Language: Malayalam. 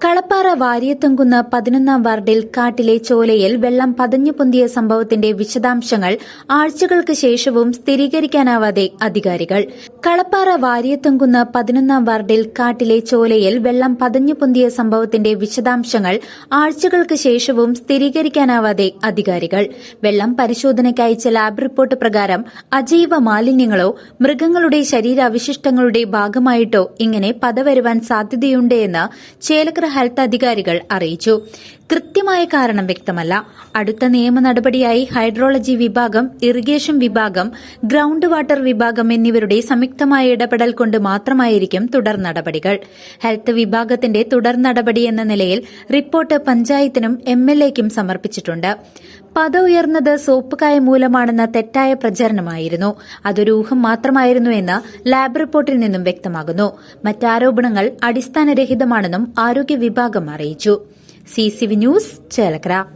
Kalappara Varyathumkunnu പതിനൊന്നാം വാർഡിൽ കാട്ടിലെ ചോലയിൽ വെള്ളം പതഞ്ഞു പൊന്തിയ സംഭവത്തിന്റെ വിശദാംശങ്ങൾ ആഴ്ചകൾക്ക് ശേഷവും സ്ഥിരീകരിക്കാനാവാതെ അധികാരികൾ. കളപ്പാറ വാര്യത്തുംകുന്ന് പതിനൊന്നാം വാർഡിൽ കാട്ടിലെ ചോലയിൽ വെള്ളം പതഞ്ഞു പൊന്തിയ സംഭവത്തിന്റെ വിശദാംശങ്ങൾ ആഴ്ചകൾക്ക് ശേഷവും സ്ഥിരീകരിക്കാനാവാതെ അധികാരികൾ. വെള്ളം പരിശോധനയ്ക്ക് അയച്ച ലാബ് റിപ്പോർട്ട് പ്രകാരം അജൈവ മാലിന്യങ്ങളോ മൃഗങ്ങളുടെ ശരീരാവശിഷ്ടങ്ങളുടെ ഭാഗമായിട്ടോ ഇങ്ങനെ പതവരുവാൻ സാധ്യതയുണ്ടെന്ന് ചേലക്കര ഹെൽത്ത് അധികാരികൾ അറിയിച്ചു. കൃത്യമായ കാരണം വ്യക്തമല്ല. അടുത്ത നിയമ നടപടിയായി ഹൈഡ്രോളജി വിഭാഗം ഇറിഗേഷൻ വിഭാഗം ഗ്രൌണ്ട് വാട്ടർ വിഭാഗം എന്നിവരുടെ സംയുക്തമായ ഇടപെടൽ കൊണ്ട് മാത്രമായിരിക്കും തുടർ നടപടികൾ. ഹെൽത്ത് വിഭാഗത്തിന്റെ തുടർ നടപടി എന്ന നിലയിൽ റിപ്പോർട്ട് പഞ്ചായത്തിനും എം എൽ എക്കും സമർപ്പിച്ചിട്ടുണ്ട്. പത ഉയർന്നത് സോപ്പ് കായ മൂലമാണെന്ന തെറ്റായ പ്രചരണമായിരുന്നു. അതൊരു ഊഹം മാത്രമായിരുന്നു എന്ന് ലാബ് റിപ്പോർട്ടിൽ നിന്നും വ്യക്തമാകുന്നു. മറ്റാരോപണങ്ങൾ അടിസ്ഥാനരഹിതമാണെന്നും ആരോഗ്യ വിഭാഗം അറിയിച്ചു. C news Chelakkara.